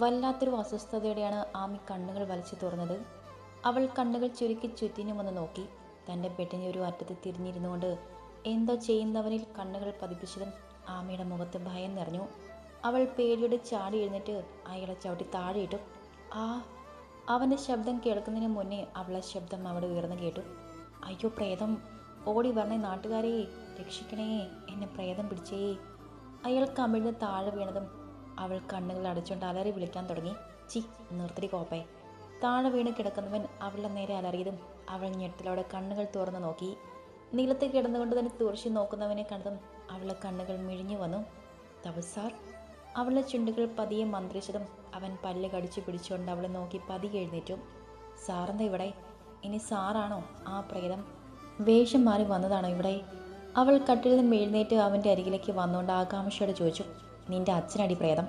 വല്ലാത്തൊരു അസ്വസ്ഥതയോടെയാണ് ആമി കണ്ണുകൾ വലിച്ചു തുറന്നത്. അവൾ കണ്ണുകൾ ചുരുക്കി ചുറ്റിനുമൊന്ന് നോക്കി. തന്റെ പെട്ടിന്റെ ഒരു അറ്റത്ത് തിരിഞ്ഞിരുന്നുകൊണ്ട് എന്തോ ചെയ്യുന്നവനിൽ കണ്ണുകൾ പതിപ്പിച്ചതും ആമിയുടെ മുഖത്ത് ഭയം നിറഞ്ഞു. അവൾ പേടിയോടെ ചാടി എഴുന്നേറ്റ് അയാളെ ചവിട്ടി താഴെയിട്ടു ആ അവന്റെ ശബ്ദം കേൾക്കുന്നതിന് മുന്നേ അവളെ ശബ്ദം അവിടെ ഉയർന്നു കേട്ടു. അയ്യോ പ്രേതം ഓടി വരണേ നാട്ടുകാരെ രക്ഷിക്കണേ എന്നെ പ്രേതം പിടിച്ചേ അയാൾ കമിഴ്ന്ന് താഴെ വീണതും അവൾ കണ്ണുകൾ അടച്ചുകൊണ്ട് അലറി വിളിക്കാൻ തുടങ്ങി. ചി നിർത്തിരി കോപ്പേ. താഴെ വീണ് കിടക്കുന്നവൻ അവളുടെ നേരെ അലറിയതും അവൾ ഞെട്ടലോടെ കണ്ണുകൾ തുറന്നു നോക്കി. നിലത്ത് കിടന്നുകൊണ്ട് തന്നെ തുറച്ചു നോക്കുന്നവനെ കണ്ടതും അവളുടെ കണ്ണുകൾ മിഴിഞ്ഞു വന്നു. തപസാർ അവളുടെ ചുണ്ടുകൾ പതിയെ മന്ത്രിച്ചതും അവൻ പല്ല് കടിച്ചു പിടിച്ചുകൊണ്ട് അവളെ നോക്കി പതിയെ എഴുന്നേറ്റു. സാറെന്താ ഇവിടെ? ഇനി സാറാണോ ആ പ്രേതം? വേഷം മാറി വന്നതാണോ ഇവിടെ? അവൾ കട്ടിൽ നിന്ന് എഴുന്നേറ്റ് അവന്റെ അരികിലേക്ക് വന്നുകൊണ്ട് ആകാംക്ഷയോടെ ചോദിച്ചു. നിന്റെ അച്ഛനടി പ്രേതം.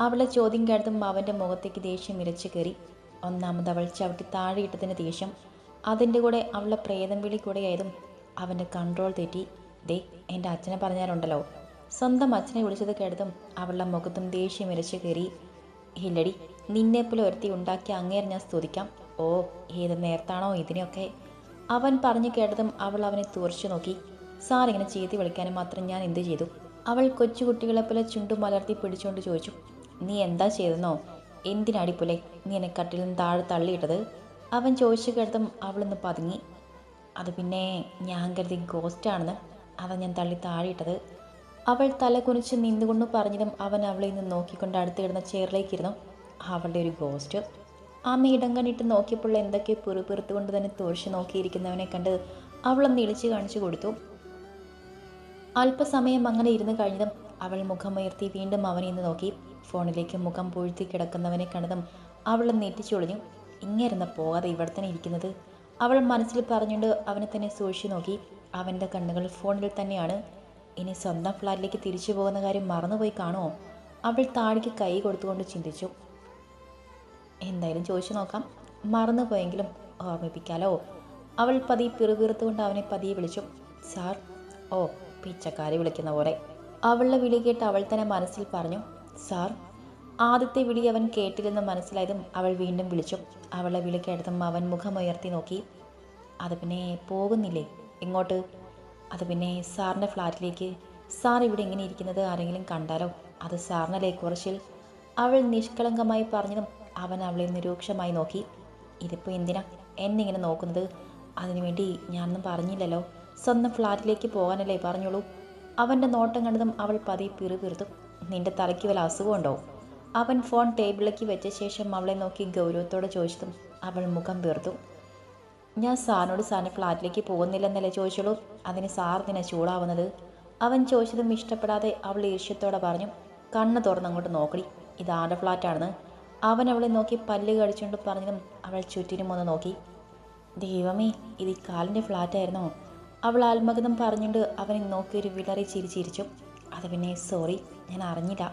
അവളെ ചോദ്യം കേട്ടതും അവന്റെ മുഖത്തേക്ക് ദേഷ്യം ഇരച്ചു കയറി. ഒന്നാമത് അവൾ ചവിട്ടി താഴെയിട്ടതിന്റെ ദേഷ്യം. അതിന്റെ കൂടെ അവളുടെ പ്രേതം വിളി കൂടെയായതും അവന്റെ കൺട്രോൾ തെറ്റി. ദേ എന്റെ അച്ഛനെ പറഞ്ഞാലുണ്ടല്ലോ. സ്വന്തം അച്ഛനെ വിളിച്ചത് കേട്ടതും അവളുടെ മുഖത്തും ദേഷ്യം ഇരച്ചു കയറി. ഇല്ലടി നിന്നെപ്പോലെ ഒരുത്തി ഉണ്ടാക്കി അങ്ങേരെ ഞാൻ സ്തുതിക്കാം. ഓ ഏത് നേരത്താണോ ഇതിനെയൊക്കെ. അവൻ പറഞ്ഞു കേട്ടതും അവൾ അവനെ തുറച്ചു നോക്കി. സാർ ഇങ്ങനെ ചെയ്തി വിളിക്കാനും മാത്രം ഞാൻ എന്ത് ചെയ്തു? അവൾ കൊച്ചുകുട്ടികളെ പോലെ ചുണ്ടു മലർത്തി പിടിച്ചുകൊണ്ട് ചോദിച്ചു നീ എന്താ ചെയ്തെന്നോ? എന്തിനാടി പുലെ നീ എന്നെ നിന്ന് താഴെ തള്ളിയിട്ടത്? അവൻ ചോദിച്ചു കേട്ടതും അവളൊന്ന് പതുങ്ങി. അത് പിന്നെ ഞാൻ കരുതി ഗോസ്റ്റാണെന്ന് അതാ ഞാൻ തള്ളി താഴെയിട്ടത്. അവൾ തല കുനിച്ച് നിന്നുകൊണ്ട് പറഞ്ഞതും അവൻ അവളെ നിന്ന് നോക്കിക്കൊണ്ട് അടുത്ത് കിടന്ന ചെയറിലേക്ക് ഇരുന്നു. അവളുടെ ഒരു ഗോസ്റ്റ് അമ്മ ഇടം കണ്ടിട്ട് നോക്കിയപ്പോൾ എന്തൊക്കെ പുറപ്പെറുത്തുകൊണ്ട് തന്നെ തോഴിച്ച് നോക്കിയിരിക്കുന്നവനെ കണ്ട് അവളൊന്ന് ഇളിച്ച് കാണിച്ചു കൊടുത്തു. അല്പസമയം അങ്ങനെ ഇരുന്ന് കഴിഞ്ഞതും അവൾ മുഖമുയർത്തി വീണ്ടും അവനെ ഇന്ന് നോക്കി. ഫോണിലേക്ക് മുഖം പൂഴ്ത്തി കിടക്കുന്നവനെ കണ്ടതും അവൾ നെറ്റിച്ചൊളിഞ്ഞു ഇങ്ങരുന്ന പോകാതെ ഇവിടെ തന്നെ ഇരിക്കുന്നത്? അവൾ മനസ്സിൽ പറഞ്ഞുകൊണ്ട് അവനെ തന്നെ സൂക്ഷിച്ചു നോക്കി. അവന്റെ കണ്ണുകൾ ഫോണിൽ തന്നെയാണ്. ഇനി സ്വന്തം ഫ്ലാറ്റിലേക്ക് തിരിച്ചു പോകുന്ന കാര്യം മറന്നുപോയി കാണുമോ? അവൾ താഴേക്ക് കൈ കൊടുത്തുകൊണ്ട് ചിന്തിച്ചു. എന്തായാലും ചോദിച്ചു നോക്കാം. മറന്നുപോയെങ്കിലും ഓർമ്മിപ്പിക്കാലോ? അവൾ പതി പിറുപിറുത്തുകൊണ്ട് അവനെ പതിയെ വിളിച്ചു. സാർ ഓ പിച്ചക്കാരി വിളിക്കുന്ന പോലെ. അവളുടെ വിളി കേട്ട് അവൾ തന്നെ മനസ്സിൽ പറഞ്ഞു സാർ ആദ്യത്തെ വിളി അവൻ കേട്ടില്ലെന്ന് മനസ്സിലായതും അവൾ വീണ്ടും വിളിച്ചു. അവളെ വിളി കേട്ടതും അവൻ മുഖമുയർത്തി നോക്കി. അത് പിന്നെ പോകുന്നില്ലേ? എങ്ങോട്ട്? അത് പിന്നെ സാറിന്റെ ഫ്ലാറ്റിലേക്ക്. സാർ ഇവിടെ ഇങ്ങനെ ഇരിക്കുന്നത് ആരെങ്കിലും കണ്ടാലോ? അത് സാറിനല്ലേ കുറച്ചിൽ അവൾ നിഷ്കളങ്കമായി പറഞ്ഞതും അവൻ അവളെ നിരൂക്ഷമായി നോക്കി. ഇതിപ്പോൾ എന്തിനാ? എന്നിങ്ങനെ നോക്കുന്നത്? അതിനുവേണ്ടി ഞാനൊന്നും പറഞ്ഞില്ലല്ലോ. സ്വന്തം ഫ്ലാറ്റിലേക്ക് പോകാനല്ലേ പറഞ്ഞോളൂ. അവന്റെ നോട്ടം കണ്ടതും അവൾ പതി പിറുപിറുത്തു നിന്റെ തലയ്ക്ക് വല്ല അസുഖമുണ്ടോ അവൻ ഫോൺ ടേബിളിലേക്ക് വെച്ച ശേഷം അവളെ നോക്കി ഗൗരവത്തോടെ ചോദിച്ചതും അവൾ മുഖം വീർത്തു ഞാൻ സാറിനോട് സാറിന് ഫ്ലാറ്റിലേക്ക് പോകുന്നില്ലെന്നല്ലേ ചോദിച്ചോളൂ? അതിന് സാർ നിന്നെ ചൂടാവുന്നത്? അവൻ ചോദിച്ചതും ഇഷ്ടപ്പെടാതെ അവൾ ഈർഷ്യത്തോടെ പറഞ്ഞു കണ്ണ് തുറന്നങ്ങോട്ട് നോക്കടി. ഇത് ആരുടെ ഫ്ലാറ്റാണെന്ന്? അവൻ അവളെ നോക്കി പല്ല് കടിച്ചുകൊണ്ട് പറഞ്ഞതും അവൾ ചുറ്റിനും ഒന്ന് നോക്കി. ദൈവമേ ഇത് കാലിന്റെ ഫ്ലാറ്റായിരുന്നോ? അവൾ ആത്മഗതം പറഞ്ഞുകൊണ്ട് അവനെ നോക്കി ഒരു വിളറി ചിരി ചിരിച്ചു. അത് പിന്നെ സോറി ഞാൻ അറിഞ്ഞില്ല.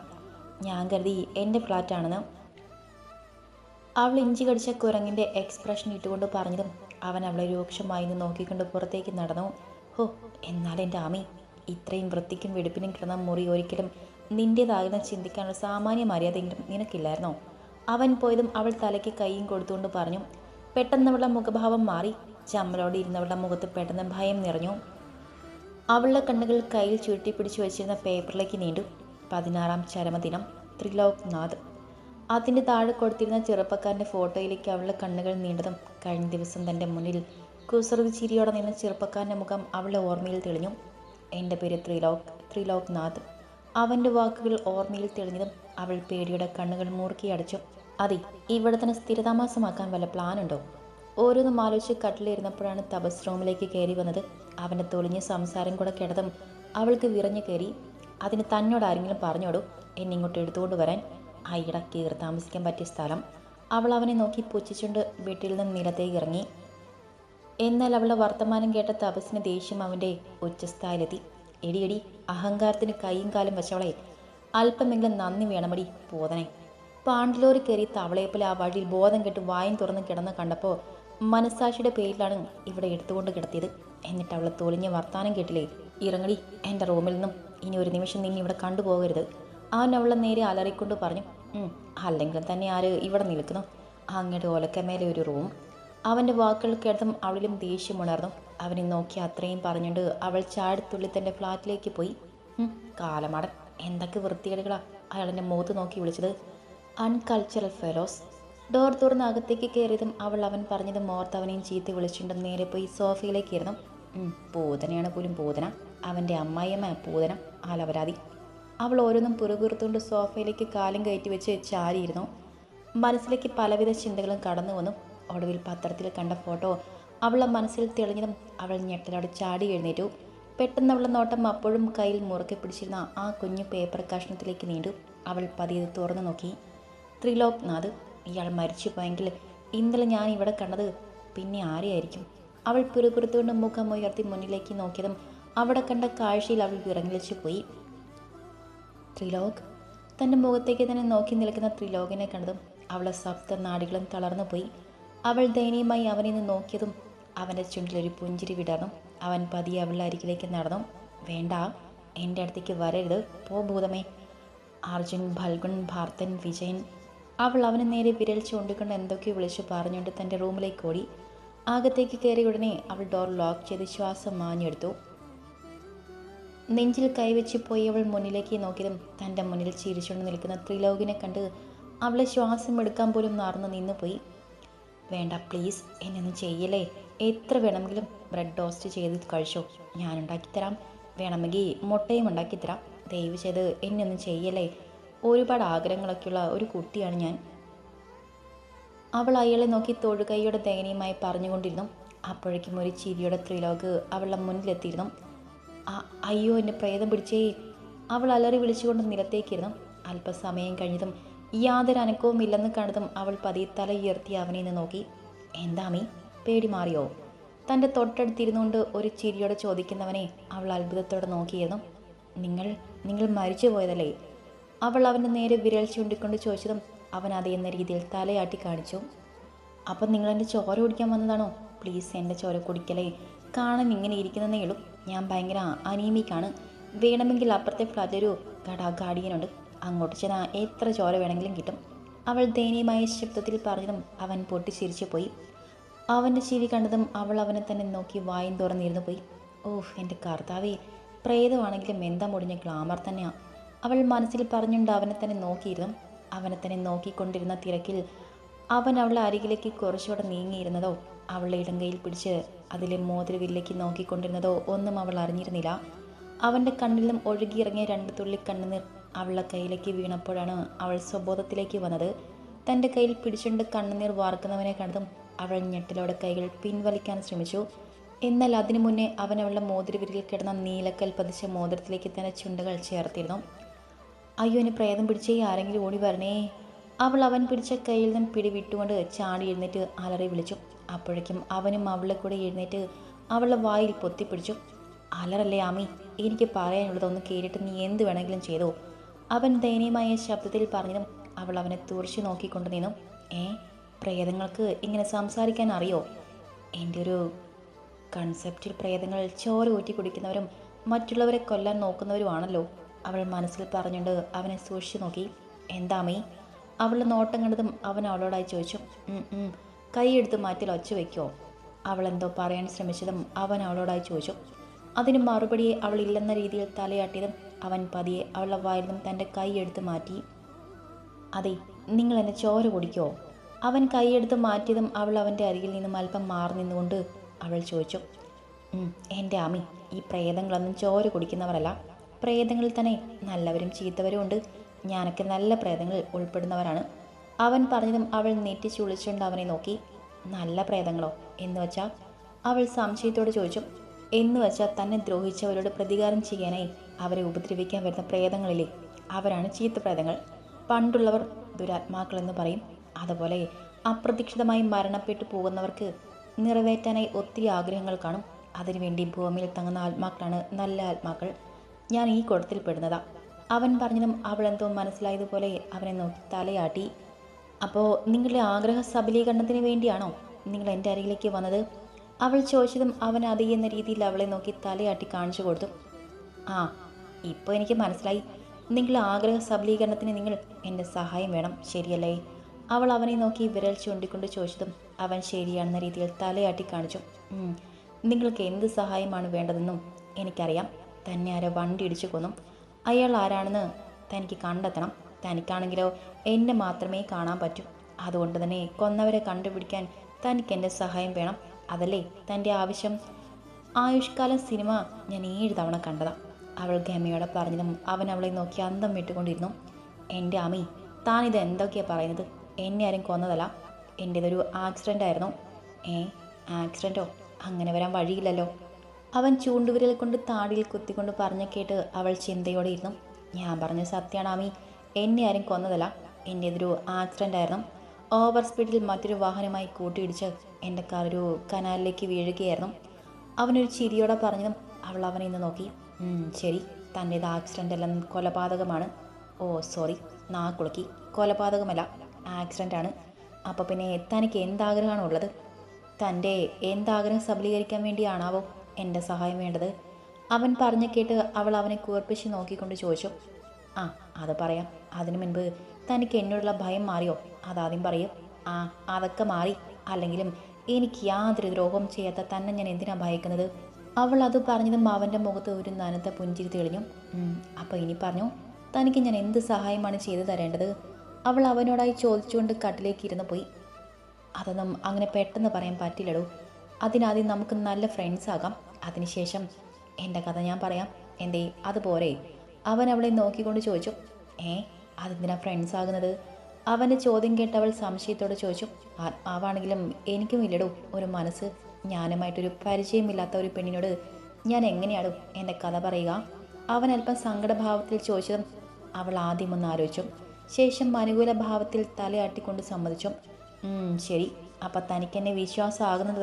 ഞാൻ കരുതി എന്റെ ഫ്ലാറ്റാണെന്ന് അവൾ ഇഞ്ചി കടിച്ച കുരങ്ങിന്റെ എക്സ്പ്രഷൻ ഇട്ടുകൊണ്ട് പറഞ്ഞതും അവൻ അവളെ രൂക്ഷമായി നിന്ന് നോക്കിക്കൊണ്ട് പുറത്തേക്ക് നടന്നു. ഹോ എന്നാൽ എന്റെ ആമി ഇത്രയും വൃത്തിക്കും വെടുപ്പിനും കിടന്ന മുറി ഒരിക്കലും നിന്റേതാകുന്ന ചിന്തിക്കാനുള്ള സാമാന്യ മര്യാദയെങ്കിലും നിനക്കില്ലായിരുന്നോ? അവൻ പോയതും അവൾ തലയ്ക്ക് കൈയും കൊടുത്തുകൊണ്ട് പറഞ്ഞു. പെട്ടെന്ന് അവളുടെ മുഖഭാവം മാറി. ചമ്മലോടെ ഇരുന്നവളുടെ മുഖത്ത് പെട്ടെന്ന് ഭയം നിറഞ്ഞു. അവളുടെ കണ്ണുകൾ കയ്യിൽ ചുരുട്ടി പിടിച്ചു വെച്ചിരുന്ന പേപ്പറിലേക്ക് നീണ്ടു. പതിനാറാം ചരമദിനം ത്രിലോക്നാഥ്. അതിന്റെ താഴെ കൊടുത്തിരുന്ന ചെറുപ്പക്കാരന്റെ ഫോട്ടോയിലേക്ക് അവളുടെ കണ്ണുകൾ നീണ്ടതും കഴിഞ്ഞ ദിവസം തന്റെ മുന്നിൽ കുസൃതി ചിരിയോടെ നിന്ന ചെറുപ്പക്കാരന്റെ മുഖം അവളുടെ ഓർമ്മയിൽ തെളിഞ്ഞു. എന്റെ പേര് ത്രിലോക് ത്രിലോക്നാഥ്. അവന്റെ വാക്കുകൾ ഓർമ്മയിൽ തെളിഞ്ഞതും അവൾ പേടിയുടെ കണ്ണുകൾ മൂർക്കി അടച്ചു. അതെ ഇവിടെ തന്നെ സ്ഥിരതാമസമാക്കാൻ വല്ല പ്ലാനുണ്ടോ ഓരോന്നും ആലോചിച്ച് കട്ടിലിരുന്നപ്പോഴാണ് തപസ് റൂമിലേക്ക് കയറി വന്നത്. അവന്റെ തൊളിഞ്ഞ സംസാരം കൂടെ കിടതും അവൾക്ക് വിറഞ്ഞു കയറി അതിന് തന്നോട് ആരെങ്കിലും പറഞ്ഞോടൂ. എന്നെ ഇങ്ങോട്ട് എടുത്തുകൊണ്ട് വരാൻ. അയ്യട കീറി താമസിക്കാൻ പറ്റിയ സ്ഥലം. അവൾ അവനെ നോക്കി പുച്ഛിച്ചുകൊണ്ട് വീട്ടിൽ നിന്ന് നിലത്തേക്ക് ഇറങ്ങി. എന്നാൽ അവളുടെ വർത്തമാനം കേട്ട തപസ്സിന് ദേഷ്യം അവന്റെ ഉച്ചസ്ഥായിലെത്തി. എടിയടി എടി അഹങ്കാരത്തിന് കൈയും കാലും വെച്ചവളെ. അല്പമെങ്കിലും നന്ദി വേണമടി പോതനെ. പാണ്ടിലോറി കയറി തവളയെപ്പോലെ ആ വഴിയിൽ ബോധം കെട്ട് വായും തുറന്ന് കിടന്ന് കണ്ടപ്പോൾ മനസാക്ഷിയുടെ പേരിലാണ് ഇവിടെ എടുത്തുകൊണ്ട് കിടത്തിയത്. എന്നിട്ട് അവളെ തൊളിഞ്ഞ വർത്താനം കേട്ടില്ലേ? ഇറങ്ങടി എന്റെ റൂമിൽ നിന്നും ഇനി ഒരു നിമിഷം നിന്നെ ഇവിടെ കണ്ടുപോകരുത്. അവൻ അവളെ നേരെ അലറിക്കൊണ്ട് പറഞ്ഞു അല്ലെങ്കിൽ തന്നെ ആര് ഇവിടെ നിൽക്കുന്നു? അങ്ങയുടെ ഒലക്കമേലെ ഒരു റൂം. അവന്റെ വാക്കുകൾ കേട്ടതും അവളിലും ദേഷ്യം ഉണർന്നു. അവനെ നോക്കി അത്രയും പറഞ്ഞുകൊണ്ട് അവൾ ചാടിത്തുള്ളി തന്റെ ഫ്ലാറ്റിലേക്ക് പോയി. കാലമാടൻ എന്തൊക്കെ വൃത്തികേടുകളാണ് അയാളെന്റെ മുഖത്ത് നോക്കി വിളിച്ചത്. അൺകൾച്ചറൽ ഫെലോസ് ഡോർ തുറന്ന് അകത്തേക്ക് കയറിയതും അവൾ അവൻ പറഞ്ഞതും ഓർത്ത് അവനെയും ചീത്ത വിളിച്ചിട്ടും നേരെ പോയി സോഫയിലേക്ക് ഇരുന്നു. പൂതനയാണ് പോലും പൂതന. അവന്റെ അമ്മായിയമ്മ പൂതന ആലവരാതി അവൾ ഓരോന്നും പുറകുറുത്തുകൊണ്ട് സോഫയിലേക്ക് കാലും കയറ്റി വെച്ച് ചാരിയിരുന്നു. മനസ്സിലേക്ക് പലവിധ ചിന്തകളും കടന്നു വന്നു. ഒടുവിൽ പത്രത്തിൽ കണ്ട ഫോട്ടോ അവളെ മനസ്സിൽ തെളിഞ്ഞതും അവൾ ഞെട്ടലോടെ ചാടി എഴുന്നേറ്റു. പെട്ടെന്ന് അവളുടെ നോട്ടം അപ്പോഴും കയ്യിൽ മുറുക്കി പിടിച്ചിരുന്ന ആ കുഞ്ഞു പേപ്പർ കഷ്ണത്തിലേക്ക് നീണ്ടു. അവൾ പതിയത് തുറന്നു നോക്കി. ത്രിലോക് നാഥ് ഇയാൾ മരിച്ചു പോയെങ്കിൽ ഇന്നലെ ഞാൻ ഇവിടെ കണ്ടത് പിന്നെ ആരെയായിരിക്കും? അവൾ പുറപുറത്തുകൊണ്ട് മുഖം ഉയർത്തി മുന്നിലേക്ക് നോക്കിയതും അവിടെ കണ്ട കാഴ്ചയിൽ അവൾ വിറങ്ങിലിച്ചു പോയി. ത്രിലോക്. തന്റെ മുഖത്തേക്ക് തന്നെ നോക്കി നിൽക്കുന്ന ത്രിലോകിനെ കണ്ടതും അവളെ സപ്ത നാടികളും തളർന്നു പോയി. അവൾ ദയനീയമായി അവനെ നിന്ന് നോക്കിയതും അവന്റെ ചുണ്ടിലൊരു പുഞ്ചിരി വിടർന്നു. അവൻ പതിയെ അവളുടെ അരികിലേക്ക് നടന്നു. വേണ്ട എന്റെ അടുത്തേക്ക് വരരുത്. പോ ഭൂതമേ. അർജുൻ ഭൽഗുൺ ഭാർത്തൻ വിജയൻ അവൾ അവന് നേരെ വിരൽ ചൂണ്ടിക്കൊണ്ട് എന്തൊക്കെയോ വിളിച്ചു പറഞ്ഞുകൊണ്ട് തന്റെ റൂമിലേക്ക് ഓടി. അകത്തേക്ക് കയറിയ ഉടനെ അവൾ ഡോർ ലോക്ക് ചെയ്ത് ശ്വാസം മാഞ്ഞെടുത്തു. നെഞ്ചിൽ കൈവച്ച് പോയി അവൾ മുന്നിലേക്ക് നോക്കിയതും തന്റെ മുന്നിൽ ചിരിച്ചുകൊണ്ട് നിൽക്കുന്ന ത്രിലോകിനെ കണ്ട് അവളെ ശ്വാസം എടുക്കാൻ പോലും നടന്ന് നിന്ന് പോയി. വേണ്ട പ്ലീസ് എന്നൊന്നും ചെയ്യല്ലേ. എത്ര വേണമെങ്കിലും ബ്രെഡ് ടോസ്റ്റ് ചെയ്ത് കഴിച്ചോ. ഞാൻ ഉണ്ടാക്കിത്തരാം. വേണമെങ്കിൽ മുട്ടയും ഉണ്ടാക്കിത്തരാം. ദയവ് ചെയ്ത് എന്നൊന്നും ചെയ്യല്ലേ. ഒരുപാട് ആഗ്രഹങ്ങളൊക്കെയുള്ള ഒരു കുട്ടിയാണ് ഞാൻ. അവൾ അയാളെ നോക്കി തൊഴുകൈയുടെ ദയനീയമായി പറഞ്ഞുകൊണ്ടിരുന്നു. അപ്പോഴേക്കും ഒരു ചിരിയുടെ ത്രിലോക് അവളുടെ മുന്നിലെത്തിയിരുന്നു. "അ- അയ്യോ എന്നെ പ്രേതം പിടിച്ചേ അവൾ അലറി വിളിച്ചുകൊണ്ട് നിലത്തേക്കിരുന്നു. അല്പസമയം കഴിഞ്ഞതും യാതൊരു അനക്കവും ഇല്ലെന്ന് കണ്ടതും അവൾ പതിയെ തല ഉയർത്തി അവനെ നിന്ന് നോക്കി. എന്താമീ പേടി മാറിയോ? തന്റെ തൊട്ടടുത്തിരുന്നുകൊണ്ട് ഒരു ചിരിയോടെ ചോദിക്കുന്നവനെ അവൾ അത്ഭുതത്തോടെ നോക്കിയിരുന്നു. നിങ്ങൾ നിങ്ങൾ മരിച്ചു പോയതല്ലേ അവൾ അവന്റെ നേരെ വിരൽ ചൂണ്ടിക്കൊണ്ട് ചോദിച്ചതും അവൻ അത് എന്ന രീതിയിൽ തലയാട്ടി കാണിച്ചു. അപ്പം നിങ്ങൾ എന്റെ ചോര കുടിക്കാൻ വന്നതാണോ? പ്ലീസ് എന്റെ ചോര കുടിക്കലേ. കാണാൻ ഇങ്ങനെ ഇരിക്കുന്നതേ ഉള്ളൂ. ഞാൻ ഭയങ്കര അനീമിക്കാണ്. വേണമെങ്കിൽ അപ്പുറത്തെ ഫ്ലാറ്റിലൊരു ഗടാ ഗാർഡിയനുണ്ട്. അങ്ങോട്ട് ചെന്നാൽ എത്ര ചോര വേണമെങ്കിലും കിട്ടും. അവൾ ദയനീയമായ ശബ്ദത്തിൽ പറഞ്ഞതും അവൻ പൊട്ടിച്ചിരിച്ചു പോയി. അവന്റെ ചിരി കണ്ടതും അവൾ അവനെ തന്നെ നോക്കി വായും തുറന്നിരുന്നു പോയി. ഓഹ് എന്റെ കർത്താവേ. പ്രേതമാണെങ്കിലും എന്താ മുടിഞ്ഞ ഗ്ലാമർ തന്നെയാ. അവൾ മനസ്സിൽ പറഞ്ഞുകൊണ്ട് അവനെ തന്നെ നോക്കിയിരുന്നു. അവനെ തന്നെ നോക്കിക്കൊണ്ടിരുന്ന തിരക്കിൽ അവൻ അവളുടെ അരികിലേക്ക് കുറച്ചുകൂടെ നീങ്ങിയിരുന്നതോ അവളുടെ ഇടങ്കയിൽ പിടിച്ച് അതിലെ മോതിരവില്ലേക്ക് നോക്കിക്കൊണ്ടിരുന്നതോ ഒന്നും അവൾ അറിഞ്ഞിരുന്നില്ല. അവന്റെ കണ്ണിലും ഒഴുകിയിറങ്ങിയ രണ്ട് തുള്ളി കണ്ണുനീർ അവളുടെ കയ്യിലേക്ക് വീണപ്പോഴാണ് അവൾ സ്വബോധത്തിലേക്ക് വന്നത്. തന്റെ കയ്യിൽ പിടിച്ചുകൊണ്ട് കണ്ണുനീർ വാർക്കുന്നവനെ കണ്ടതും അവൾ ഞെട്ടിലോടെ കൈകൾ പിൻവലിക്കാൻ ശ്രമിച്ചു. എന്നാൽ അതിനു മുന്നേ അവൻ അവളുടെ മോതിരവിരിൽ കിടന്ന നീലക്കൽ പതിച്ച മോതിരത്തിലേക്ക് തന്നെ ചുണ്ടുകൾ ചേർത്തിരുന്നു. അയ്യോ എന്നെ പ്രേതം പിടിച്ചേ ആരെങ്കിലും ഓടി വരണേ. അവൾ അവൻ പിടിച്ച കയ്യിൽ നിന്നും പിടി വിട്ടുകൊണ്ട് ചാടി എഴുന്നേറ്റ് അലറി വിളിച്ചു. അപ്പോഴേക്കും അവനും അവളെ കൂടെ എഴുന്നേറ്റ് അവളുടെ വായിൽ പൊത്തിപ്പിടിച്ചു അലറല്ലേ ആമി? എനിക്ക് പറയാനുള്ളതൊന്ന് കേട്ടിട്ട് നീ എന്ത് വേണമെങ്കിലും ചെയ്തോ. അവൻ ദയനീയമായ ശബ്ദത്തിൽ പറഞ്ഞതും അവൾ അവനെ തുറച്ചു നോക്കിക്കൊണ്ട് നിന്നു. ഏ പ്രേതങ്ങൾക്ക് ഇങ്ങനെ സംസാരിക്കാൻ അറിയോ? എന്റെ ഒരു കൺസെപ്റ്റിൽ പ്രേതങ്ങൾ ചോര ഊറ്റി കുടിക്കുന്നവരും മറ്റുള്ളവരെ കൊല്ലാൻ നോക്കുന്നവരുമാണല്ലോ. അവൾ മനസ്സിൽ പറഞ്ഞുകൊണ്ട് അവനെ സൂക്ഷിച്ചു നോക്കി. എന്താമേ അവളുടെ നോട്ടം കണ്ടതും അവൻ അവളോടായി ചോദിച്ചു. "ഉം, ഉം. കൈയെടുത്ത് മാറ്റിൽ ഒച്ച വയ്ക്കുമോ അവൾ എന്തോ പറയാൻ ശ്രമിച്ചതും അവൻ അവളോടായി ചോദിച്ചു. അതിന് മറുപടി അവൾ ഇല്ലെന്ന രീതിയിൽ തലയാട്ടിയതും അവൻ പതിയെ അവളുടെ വായിൽ നിന്നും തന്റെ കൈ എടുത്ത് മാറ്റി. അതെ നിങ്ങൾ എന്നെ ചോര കുടിക്കുമോ അവൻ കൈയെടുത്ത് മാറ്റിയതും അവൾ അവന്റെ അരികിൽ നിന്നും അല്പം മാറി നിന്നുകൊണ്ട് അവൾ ചോദിച്ചു. എന്റെ ആമി ഈ പ്രേതങ്ങളൊന്നും ചോര കുടിക്കുന്നവരല്ല. പ്രേതങ്ങളിൽ തന്നെ നല്ലവരും ചീത്തവരും ഉണ്ട്. ഞാനൊക്കെ നല്ല പ്രേതങ്ങളിൽ ഉൾപ്പെടുന്നവരാണ്. അവൻ പറഞ്ഞതും അവൾ നെറ്റി ചുളിച്ചുകൊണ്ട് അവനെ നോക്കി. നല്ല പ്രേതങ്ങളോ? എന്ന് വെച്ചാൽ അവൾ സംശയത്തോട് ചോദിച്ചു. എന്ന് വെച്ചാൽ തന്നെ ദ്രോഹിച്ചവരോട് പ്രതികാരം ചെയ്യാനായി അവരെ ഉപദ്രവിക്കാൻ വരുന്ന പ്രേതങ്ങളില്ലേ? അവരാണ് ചീത്ത പ്രേതങ്ങൾ. പണ്ടുള്ളവർ ദുരാത്മാക്കളെന്ന് പറയും. അതുപോലെ അപ്രതീക്ഷിതമായി മരണപ്പെട്ടു പോകുന്നവർക്ക് നിറവേറ്റാനായി ഒത്തിരി ആഗ്രഹങ്ങൾ കാണും. അതിനുവേണ്ടി ഭൂമിയിൽ തങ്ങുന്ന ആത്മാക്കളാണ് നല്ല ആത്മാക്കൾ. ഞാൻ ഈ കുളത്തിൽ പെടുന്നതാ. അവൻ പറഞ്ഞതും എന്തോ മനസ്സിലായതുപോലെ അവനെ നോക്കി തലയാട്ടി. അപ്പോൾ നിങ്ങളുടെ ആഗ്രഹ സബലീകരണത്തിന് വേണ്ടിയാണോ നിങ്ങൾ എന്റെ അരികിലേക്ക് വന്നത്? അവൾ ചോദിച്ചതും അവൻ അതേ എന്ന രീതിയിൽ അവളെ നോക്കി തലയാട്ടി കാണിച്ചു കൊടുത്തു. ആ ഇപ്പോൾ എനിക്ക് മനസ്സിലായി. നിങ്ങളുടെ ആഗ്രഹ സബലീകരണത്തിന് നിങ്ങൾ എന്റെ സഹായം വേണം ശരിയല്ലേ? അവൾ അവനെ നോക്കി വിരൽ ചൂണ്ടിക്കൊണ്ട് ചോദിച്ചതും അവൻ ശരിയാണെന്ന രീതിയിൽ തലയാട്ടി കാണിച്ചു. നിങ്ങൾക്ക് എന്ത് സഹായമാണ് വേണ്ടതെന്നും എനിക്കറിയാം. തന്നെ ആരോ വണ്ടി ഇടിച്ചു കൊന്നും. അയാൾ ആരാണെന്ന് തനിക്ക് കണ്ടെത്തണം. തനിക്കാണെങ്കിലോ എന്നെ മാത്രമേ കാണാൻ പറ്റൂ. അതുകൊണ്ട് തന്നെ കൊന്നവരെ കണ്ടുപിടിക്കാൻ തനിക്ക് എന്റെ സഹായം വേണം. അതല്ലേ തന്റെ ആവശ്യം? ആയുഷ്കാലം സിനിമ ഞാൻ ഏഴ് തവണ കണ്ടതാണ് അവൾ ഗമയോടെ പറഞ്ഞതും അവൻ അവളെ നോക്കി അന്തം വിട്ടുകൊണ്ടിരുന്നു. എന്റെ അമ്മി താനിത് എന്തൊക്കെയാണ് എന്തൊക്കെയാ പറയുന്നത്? എന്നെ ആരും കൊന്നതല്ല. എന്റെ ഇതൊരു ആക്സിഡന്റ് ആയിരുന്നു. ഏ ആക്സിഡന്റോ അങ്ങനെ വരാൻ വഴിയില്ലല്ലോ. അവൻ ചൂണ്ടുവിരൽ കൊണ്ട് താടിയിൽ കുത്തിക്കൊണ്ട് പറഞ്ഞ കേട്ട് അവൾ ചിന്തയോടെ ഇരുന്നു ഞാൻ പറഞ്ഞ സത്യമാണ് ആമി എന്നെ ആരും കൊന്നതല്ല. എന്റെ ഇതൊരു ആക്സിഡന്റ് ആയിരുന്നു. ഓവർ സ്പീഡിൽ മറ്റൊരു വാഹനമായി കൂട്ടിയിടിച്ച് എന്റെ കാർ ഒരു കനാലിലേക്ക് വീഴുകയായിരുന്നു. അവനൊരു ചിരിയോടെ പറഞ്ഞതും അവൾ അവനെ ഇന്ന് നോക്കി. "ഉം, ശരി. തന്റേത് ആക്സിഡന്റ് അല്ല. കൊലപാതകമാണ്. ഓ സോറി നാക്കുളുക്കി കൊലപാതകമല്ല. ആക്സിഡന്റ് ആണ്. അപ്പോൾ പിന്നെ തനിക്ക് എന്താഗ്രഹമാണ് ഉള്ളത് തന്റെ എന്താഗ്രഹം സബലീകരിക്കാൻ വേണ്ടിയാണാവോ? എന്റെ സഹായം വേണ്ടത്? അവൻ പറഞ്ഞു കേട്ട് അവൾ അവനെ കൂർപ്പിച്ച് നോക്കിക്കൊണ്ട് ചോദിച്ചു. ആ അത് പറയാം. അതിനു മുൻപ് തനിക്ക് എന്നോടുള്ള ഭയം മാറിയോ? അതാദ്യം പറയും. ആ അതൊക്കെ മാറി. അല്ലെങ്കിലും എനിക്ക് യാതൊരു ദ്രോഹം ചെയ്യാത്ത തന്നെ ഞാൻ എന്തിനാ ഭയക്കുന്നത്? അവൾ അത് പറഞ്ഞതും അവന്റെ മുഖത്ത് ഒരു നനത്ത പുഞ്ചിരി തെളിഞ്ഞു. "ഉം, അപ്പോൾ ഇനി പറഞ്ഞു തനിക്ക് ഞാൻ എന്ത് സഹായമാണ് ചെയ്തു തരേണ്ടത്? അവൾ അവനോടായി ചോദിച്ചുകൊണ്ട് കട്ടിലേക്ക് ഇരുന്ന് പോയി. അതൊന്നും അങ്ങനെ പെട്ടെന്ന് പറയാൻ പറ്റില്ലടോ. അതിനാദ്യം നമുക്ക് നല്ല ഫ്രണ്ട്സ് ആകാം. അതിനുശേഷം എന്റെ കഥ ഞാൻ പറയാം. എന്തേ അതുപോലെ അവൻ അവളെ നോക്കിക്കൊണ്ട് ചോദിച്ചു ഏ അതെന്തിനാ ഫ്രണ്ട്സ് ആകുന്നത്? അവന്റെ ചോദ്യം കേട്ടവൾ സംശയത്തോട് ചോദിച്ചു ആത്മാവാണെങ്കിലും എനിക്കും ഇല്ലടോ. ഒരു മനസ്സ് ഞാനുമായിട്ടൊരു പരിചയമില്ലാത്ത ഒരു പെണ്ണിനോട് ഞാൻ എങ്ങനെയാണ് എന്റെ കഥ പറയുക? അവൻ അല്പം സങ്കടഭാവത്തിൽ ചോദിച്ചതും അവൾ ആദ്യം ഒന്ന് ആലോചിച്ചു. ശേഷം അനുകൂല ഭാവത്തിൽ തലയാട്ടിക്കൊണ്ട് സമ്മതിച്ചു. "ഉം, ശരി. അപ്പം തനിക്കെന്നെ വിശ്വാസമാകുന്നത്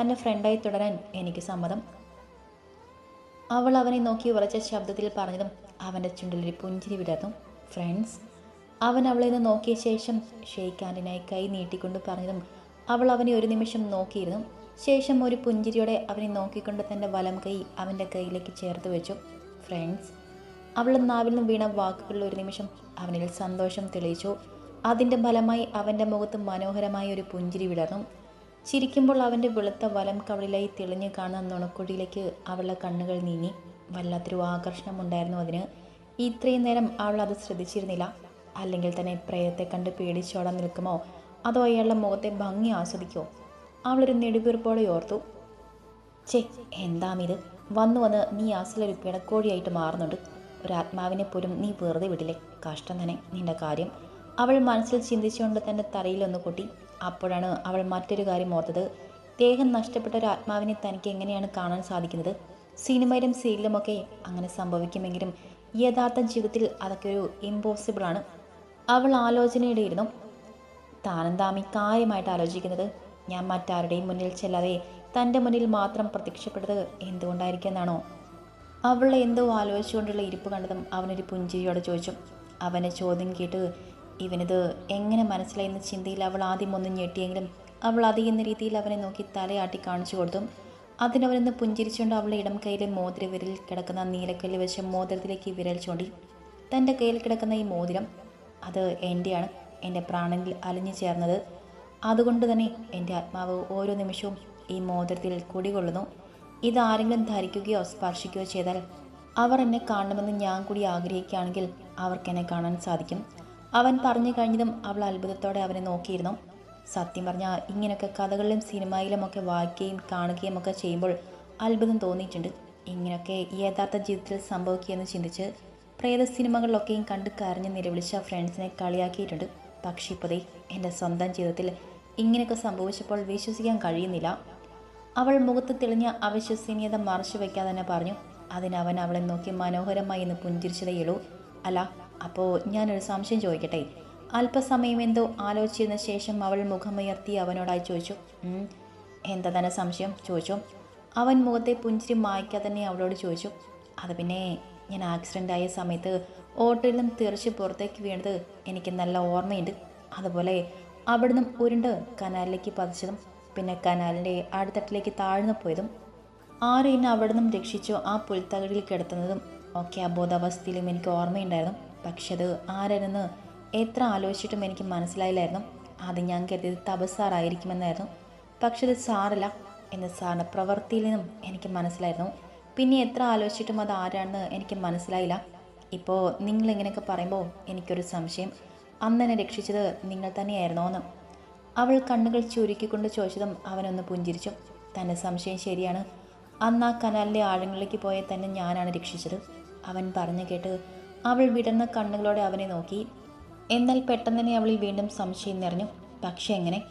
തന്നെ ഫ്രണ്ടായി തുടരാൻ എനിക്ക് സമ്മതം. അവൾ അവനെ നോക്കി ഉറച്ച ശബ്ദത്തിൽ പറഞ്ഞതും അവന്റെ ചുണ്ടിലൊരു പുഞ്ചിരി വിടർന്നു. ഫ്രണ്ട്സ് അവൻ അവളെ നിന്ന് നോക്കിയ ശേഷം ഷെയ്ഖ് ഹാൻഡിനായി കൈ നീട്ടിക്കൊണ്ട് പറഞ്ഞതും അവൾ അവനെ ഒരു നിമിഷം നോക്കിയിരുന്നു. ശേഷം ഒരു പുഞ്ചിരിയോടെ അവനെ നോക്കിക്കൊണ്ട് തന്റെ വലം കൈ അവന്റെ കയ്യിലേക്ക് ചേർത്ത് വെച്ചു. ഫ്രണ്ട്സ് അവളുടെ നാവിൽ നിന്ന് വീണ വാക്കുകളിൽ ഒരു നിമിഷം അവനിൽ സന്തോഷം തെളിയിച്ചു. അതിന്റെ ഫലമായി അവന്റെ മുഖത്ത് മനോഹരമായ ഒരു പുഞ്ചിരി വിടർന്നു. ചിരിക്കുമ്പോൾ അവന്റെ വെളുത്ത വലം കവളിലായി തെളിഞ്ഞു കാണുന്ന നുണക്കുഴിയിലേക്ക് അവളുടെ കണ്ണുകൾ നീങ്ങി. വല്ലാത്തൊരു ആകർഷണമുണ്ടായിരുന്നു അതിന്. ഇത്രയും നേരം അവൾ അത് ശ്രദ്ധിച്ചിരുന്നില്ല. അല്ലെങ്കിൽ തന്നെ പ്രേയത്തെ കണ്ട് പേടിച്ചോടാൻ നിൽക്കുമോ? അതോ അയാളുടെ മുഖത്തെ ഭംഗി ആസ്വദിക്കുമോ? അവളൊരു നെടുവീർപ്പോടെ ഓർത്തു. ചേ എന്താമിത് വന്നു വന്ന് നീ അസലൊരു പിടക്കോഴിയായിട്ട് മാറുന്നുണ്ട്. ഒരു ആത്മാവിനെ പോലും നീ വെറുതെ വിടില്ലേ? കഷ്ടം തന്നെ നിന്റെ കാര്യം. അവൾ മനസ്സിൽ ചിന്തിച്ചുകൊണ്ട് തന്റെ തറയിലൊന്ന് കൊട്ടി. അപ്പോഴാണ് അവൾ മറ്റൊരു കാര്യം ഓർത്തത്. ദേഹം നഷ്ടപ്പെട്ട ഒരു ആത്മാവിനെ തനിക്ക് എങ്ങനെയാണ് കാണാൻ സാധിക്കുന്നത്? സിനിമയിലും സീരിയലുമൊക്കെ അങ്ങനെ സംഭവിക്കുമെങ്കിലും യഥാർത്ഥ ജീവിതത്തിൽ അതൊക്കെ ഒരു ഇമ്പോസിബിളാണ് അവൾ ആലോചനയുടെ ഇരുന്നു താനെന്താമി കാര്യമായിട്ട് ആലോചിക്കുന്നത്? ഞാൻ മറ്റാരുടെയും മുന്നിൽ ചെല്ലാതെ തന്റെ മുന്നിൽ മാത്രം പ്രത്യക്ഷപ്പെട്ടത് എന്തുകൊണ്ടായിരിക്കുമെന്നാണോ? അവളെ എന്തോ ആലോചിച്ചുകൊണ്ടുള്ള ഇരിപ്പ് കണ്ടതും അവനൊരു പുഞ്ചിരിയോടെ ചോദിച്ചു. അവന്റെ ചോദ്യം കേട്ട് ഇവനിത് എങ്ങനെ മനസ്സിലായെന്ന ചിന്തയിൽ അവൾ ആദ്യം ഒന്ന് ഞെട്ടിയെങ്കിലും അവൾ അതിയെന്ന രീതിയിൽ അവനെ നോക്കി തലയാട്ടി കാണിച്ചു കൊടുത്തു. അതിനവനെന്ന് പുഞ്ചിരിച്ചുകൊണ്ട് അവളെ ഇടം കയ്യിലെ മോതിര വിരലിൽ കിടക്കുന്ന നീലക്കല്ല് വെച്ച് മോതിരത്തിലേക്ക് വിരൽ ചൂണ്ടി. തന്റെ കയ്യിൽ കിടക്കുന്ന ഈ മോതിരം അത് എന്റെയാണ്. എന്റെ പ്രാണനിൽ അലിഞ്ഞു ചേർന്നത്. അതുകൊണ്ട് തന്നെ എന്റെ ആത്മാവ് ഓരോ നിമിഷവും ഈ മോതിരത്തിൽ കുടികൊള്ളുന്നു. ഇതാരെങ്കിലും ധരിക്കുകയോ സ്പർശിക്കുകയോ ചെയ്താൽ അവർ എന്നെ കാണണമെന്ന് ഞാൻ കൂടി ആഗ്രഹിക്കുകയാണെങ്കിൽ അവർക്ക് എന്നെ കാണാൻ സാധിക്കും. അവൻ പറഞ്ഞു കഴിഞ്ഞതും അവൾ അത്ഭുതത്തോടെ അവനെ നോക്കിയിരുന്നു. സത്യം പറഞ്ഞാൽ ഇങ്ങനെയൊക്കെ കഥകളിലും സിനിമയിലും ഒക്കെ വായിക്കുകയും കാണുകയും ഒക്കെ ചെയ്യുമ്പോൾ അത്ഭുതം തോന്നിയിട്ടുണ്ട്. ഇങ്ങനെയൊക്കെ യഥാർത്ഥ ജീവിതത്തിൽ സംഭവിക്കുകയെന്ന് ചിന്തിച്ച് പ്രേത സിനിമകളിലൊക്കെയും കണ്ട് കരഞ്ഞ് നിലവിളിച്ച ഫ്രണ്ട്സിനെ കളിയാക്കിയിട്ടുണ്ട്. പക്ഷേ ഇപ്പോഴേ എന്റെ സ്വന്തം ജീവിതത്തിൽ ഇങ്ങനെയൊക്കെ സംഭവിച്ചപ്പോൾ വിശ്വസിക്കാൻ കഴിയുന്നില്ല. അവൾ മുഖത്ത് തെളിഞ്ഞ അവിശ്വസനീയത മറച്ചു വയ്ക്കാതെ തന്നെ പറഞ്ഞു അതിനവൻ അവളെ നോക്കി മനോഹരമായി എന്ന് പുഞ്ചിരിച്ചതേയുള്ളൂ. അല്ല അപ്പോൾ ഞാനൊരു സംശയം ചോദിക്കട്ടെ? അല്പസമയം എന്തോ ആലോചിച്ചതിന് ശേഷം അവൾ മുഖമുയർത്തി അവനോടായി ചോദിച്ചു "ഉം, എന്താ തന്നെ സംശയം? ചോദിച്ചു. അവൻ മുഖത്തെ പുഞ്ചിരി മായ്ക്കാതെ തന്നെ അവളോട് ചോദിച്ചു അത് പിന്നെ ഞാൻ ആക്സിഡന്റ് ആയ സമയത്ത് ഓട്ടോയിൽ നിന്ന് തെറിച്ച് പുറത്തേക്ക് വീണത് എനിക്ക് നല്ല ഓർമ്മയുണ്ട്. അതുപോലെ അവിടുന്ന് ഉരുണ്ട് കനാലിലേക്ക് പതിച്ചതും പിന്നെ കനാലിന്റെ അടുത്തട്ടിലേക്ക് താഴ്ന്നു പോയതും. അവിടെ നിന്നും രക്ഷിച്ചോ ആ പുൽത്തകടിൽ കിടത്തുന്നതും ഒക്കെ അബോധാവസ്ഥയിലും എനിക്ക് ഓർമ്മയുണ്ടായിരുന്നു. പക്ഷെ അത് ആരെന്ന് എത്ര ആലോചിച്ചിട്ടും എനിക്ക് മനസ്സിലായില്ലായിരുന്നു. അത് ഞാൻ കരുതിയത് തപസ്സാറായിരിക്കുമെന്നായിരുന്നു പക്ഷെ അത് സാറല്ല എന്ന് സാറിന്റെ പ്രവൃത്തിയിൽ നിന്നും എനിക്ക് മനസ്സിലായിരുന്നു. പിന്നെ എത്ര ആലോചിച്ചിട്ടും അത് ആരാണെന്ന് എനിക്ക് മനസ്സിലായില്ല. ഇപ്പോൾ നിങ്ങളിങ്ങനെയൊക്കെ പറയുമ്പോൾ എനിക്കൊരു സംശയം. അന്ന് എന്നെ രക്ഷിച്ചത് നിങ്ങൾ തന്നെയായിരുന്നോ എന്ന് അവൾ കണ്ണുകൾ ചുരുക്കിക്കൊണ്ട് ചോദിച്ചതും അവനൊന്ന് പുഞ്ചിരിച്ചു. തന്റെ സംശയം ശരിയാണ്. അന്ന് ആ കനാലിലെ ആഴങ്ങളിലേക്ക് പോയ തന്നെ ഞാനാണ് രക്ഷിച്ചത്. അവൻ പറഞ്ഞു കേട്ട് അവൾ വിടർന്ന കണ്ണുകളോടെ അവനെ നോക്കി. എന്നാൽ പെട്ടെന്ന് തന്നെ അവളിൽ വീണ്ടും സംശയം നിറഞ്ഞു. പക്ഷെ എങ്ങനെ?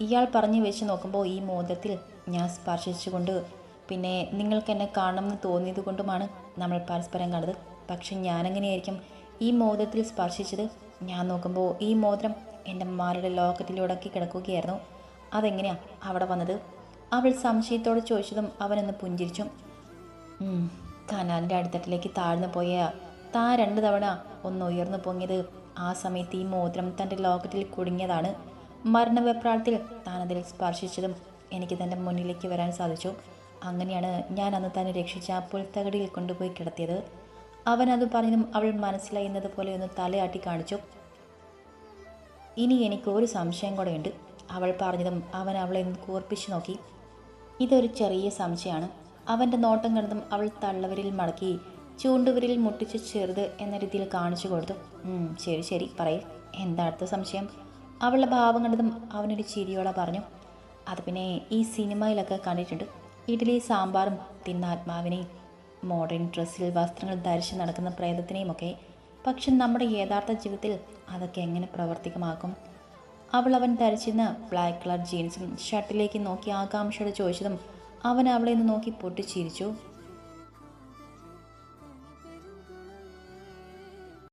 ഇയാൾ പറഞ്ഞു വെച്ച് നോക്കുമ്പോൾ ഈ മോദത്തിൽ ഞാൻ സ്പർശിച്ചുകൊണ്ട് പിന്നെ നിങ്ങൾക്ക് എന്നെ കാണണമെന്ന് തോന്നിയത് കൊണ്ടുമാണ് നമ്മൾ പരസ്പരം കണ്ടത്. പക്ഷെ ഞാനെങ്ങനെയായിരിക്കും ഈ മോദത്തിൽ സ്പർശിച്ചത്? ഞാൻ നോക്കുമ്പോൾ ഈ മോതിരം എന്റെ മാരുടെ ലോക്കറ്റിലുടക്കി കിടക്കുകയായിരുന്നു. അതെങ്ങനെയാ അവിടെ വന്നത്? അവൾ സംശയത്തോടെ ചോദിച്ചതും അവനൊന്ന് പുഞ്ചിരിച്ചു. കനാലിന്റെ അടിത്തട്ടിലേക്ക് താഴ്ന്നു പോയ താ രണ്ട് തവണ ഒന്ന് ഉയർന്നു പൊങ്ങിയത് ആ സമയത്ത് ഈ മോതിരം തന്റെ ലോക്കറ്റിൽ കുടുങ്ങിയതാണ്. മരണവെപ്രാളത്തിൽ താൻ അതിൽ സ്പർശിച്ചതും എനിക്ക് തന്റെ മുന്നിലേക്ക് വരാൻ സാധിച്ചു. അങ്ങനെയാണ് ഞാൻ അന്ന് തന്നെ രക്ഷിച്ച ആ പുൽത്തകടിയിൽ കൊണ്ടുപോയി കിടത്തിയത്. അവൻ അത് പറഞ്ഞതും അവൾ മനസ്സിലായുന്നത് പോലെ ഒന്ന് തലയാട്ടി കാണിച്ചു. ഇനി എനിക്ക് ഒരു സംശയം കൂടെയുണ്ട്. അവൾ പറഞ്ഞതും അവൻ അവളെ കൂർപ്പിച്ചു നോക്കി. ഇതൊരു ചെറിയ സംശയമാണ്. അവന്റെ നോട്ടം കണ്ടതും അവൾ തള്ളവരിൽ മടക്കി ചൂണ്ടുവരിൽ മുട്ടിച്ച് ചെറുത് എന്ന രീതിയിൽ കാണിച്ചു കൊടുത്തു. "ഉം, ശരി ശരി പറയ്. എന്താ അടുത്ത സംശയം? അവളുടെ ഭാവം കണ്ടതും അവനൊരു ചിരിയോടെ പറഞ്ഞു. അത് പിന്നെ ഈ സിനിമയിലൊക്കെ കണ്ടിട്ടുണ്ട്. ഇഡ്ഡലി സാമ്പാറും തിന്ന ആത്മാവിനെയും മോഡേൺ ഡ്രസ്സിൽ വസ്ത്രങ്ങൾ ധരിച്ച് നടക്കുന്ന പ്രേതത്തിനെയും ഒക്കെ. പക്ഷെ നമ്മുടെ യഥാർത്ഥ ജീവിതത്തിൽ അതൊക്കെ എങ്ങനെ പ്രവർത്തികമാക്കും? അവൾ അവൻ ധരിച്ചിരുന്ന ബ്ലാക്ക് കളർ ജീൻസും ഷർട്ടിലേക്ക് നോക്കി ആകാംക്ഷയോടെ ചോദിച്ചതും അവൻ അവളെ ഒന്ന് നോക്കി പൊട്ടിച്ചിരിച്ചു.